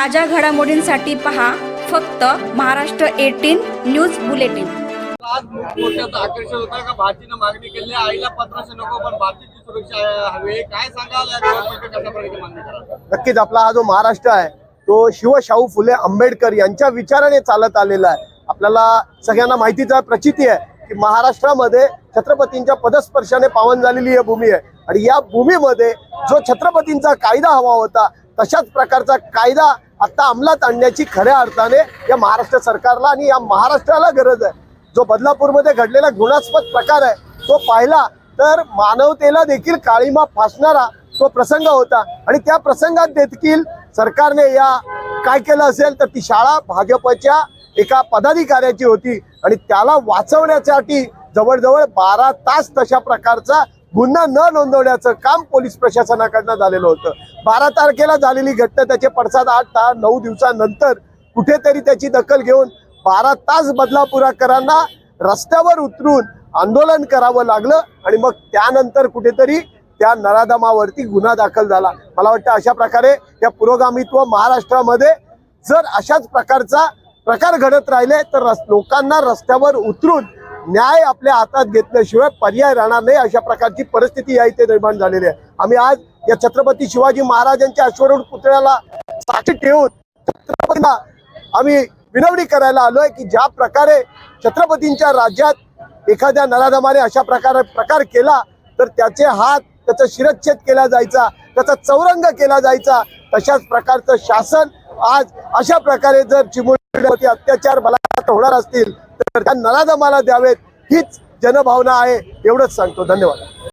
ताज्या घडामोडींसाठी पहा फक्त महाराष्ट्र एटीन न्यूज बुलेटिन. आज मोठ्याचं आकर्षण होतं का भारतीनं मागणी केली आहे आईला पत्राचे नको पण भारतीची सुरक्षा हवी काय सांगाल या गव्हर्नमेंटने कशा प्रकारे मागणी करा नक्कीच आपला हा जो महाराष्ट्र आहे तो शिवशाहू फुले आंबेडकर यांच्या विचाराने चालत आलेला आहे. आपल्याला सगळ्यांना माहितीच आहे प्रचिती आहे की महाराष्ट्रामध्ये छत्रपतींच्या पदस्पर्शाने पावन झालेली ही भूमी आहे. आणि या भूमीमध्ये जो छत्रपतींचा कायदा हवा होता तशाच प्रकारचा कायदा आता अंमलात आणण्याची खऱ्या अर्थाने या महाराष्ट्र सरकारला आणि या महाराष्ट्राला गरज आहे. जो बदलापूरमध्ये घडलेला घृणास्पद प्रकार आहे तो पाहिला तर मानवतेला देखील काळीमा फासणारा तो प्रसंग होता. आणि त्या प्रसंगात देखील सरकारने या काय केलं असेल तर ती शाळा भाजपच्या एका पदाधिकाऱ्याची होती. आणि त्याला वाचवण्यासाठी जवळजवळ बारा तास तशा प्रकारचा गुन्हा न नोंदवण्याचं काम पोलीस प्रशासनाकडनं झालेलं होतं. बारा तारखेला झालेली घटना त्याचे पडसाद आठ दहा नऊ दिवसानंतर कुठेतरी त्याची दखल घेऊन बारा तास बदलापुराकरांना रस्त्यावर उतरून आंदोलन करावं लागलं आणि मग त्यानंतर कुठेतरी त्या नराधमावरती गुन्हा दाखल झाला. मला वाटतं अशा प्रकारे या पुरोगामित्व महाराष्ट्रामध्ये जर अशाच प्रकारचा प्रकार घडत राहिले तर रस- लोकांना रस्त्यावर उतरून न्याय आपल्या हातात घेतल्याशिवाय पर्याय राहणार नाही अशा प्रकारची परिस्थिती या इथे निर्माण झालेली आहे. आम्ही आज या छत्रपती शिवाजी महाराजांच्या अश्वरूढ पुतळ्याला साक्षी ठेवून छत्रपतींना आम्ही विनवणी करायला आलोय की ज्या प्रकारे छत्रपतींच्या राज्यात एखाद्या नराधमाने अशा प्रकारे प्रकार केला तर त्याचे हात त्याचा शिरच्छेद केला जायचा त्याचा चौरंग केला जायचा. तशाच प्रकारचं शासन आज अशा प्रकारे जर चिमुरड्यावरती अत्याचार बलात्कार होणार असतील तर त्या नराधमाला द्यावेत हीच जनभावना आहे एवढंच सांगतो. धन्यवाद.